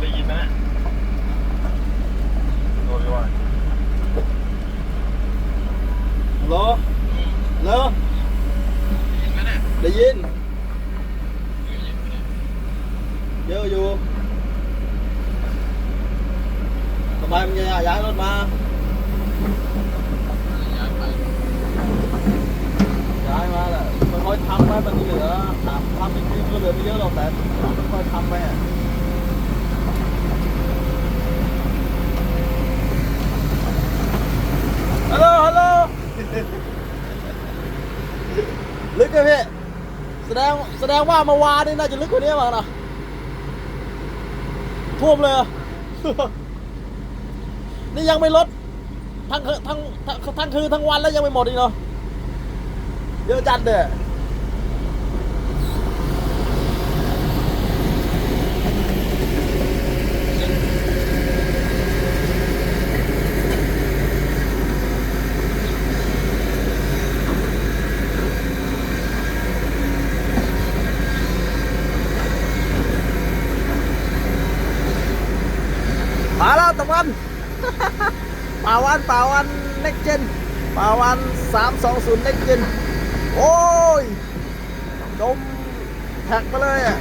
ได้ยินไหมโดนด้วยฮัลโหลฮัลโหลได้ยิน เยอะอยู่ทำไมมันจะย้ายรถมา ย้ายมาแหละค่อยๆทำไปมันเหลือถามทำจริงๆก็เหลือไม่เยอะหรอกแต่ค่อยๆทำไปอะฮัลโหลฮัลโหล ลึกเลยพี่แสดงแสดงว่ามาวานนี่น่าจะลึกกว่านี้มั้งนะท่วมเลยนี่ยังไม่ลดทางคืนทั้งทั้งทั้งคืนทั้งวันแล้วยังไม่หมดอีกเนาะเยอะจัดเด้อ มาแล้วตะวันป่าวันป่าวันเน็กเจนป่าวันสามสองศูนย์เน็กเจนโอ้ยจมแท็กมาเลยอะ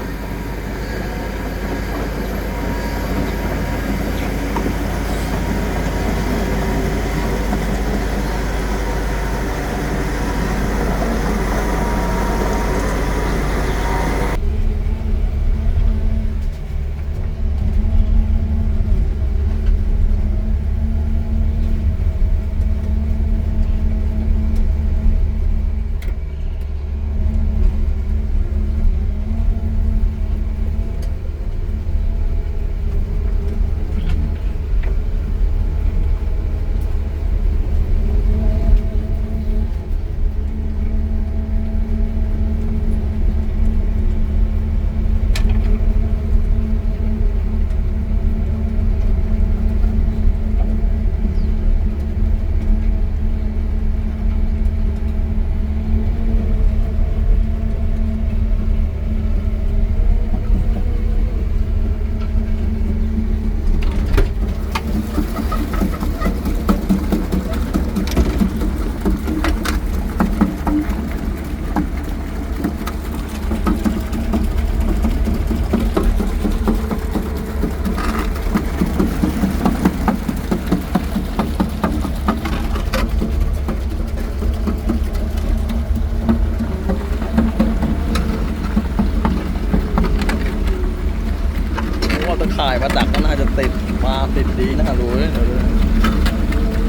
ว่ายมาดักก็น่าจะติดมาติดดีนะรู้เลยเดี๋ยวดู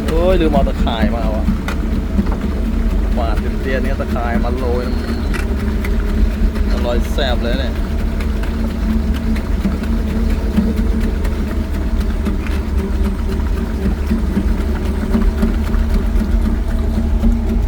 โอ้ยลืมเอาตะข่ายมาวะหวาดเตียนๆเนี้ยตะข่ายมาโรยอร่อยแซ่บเลยเนี่ย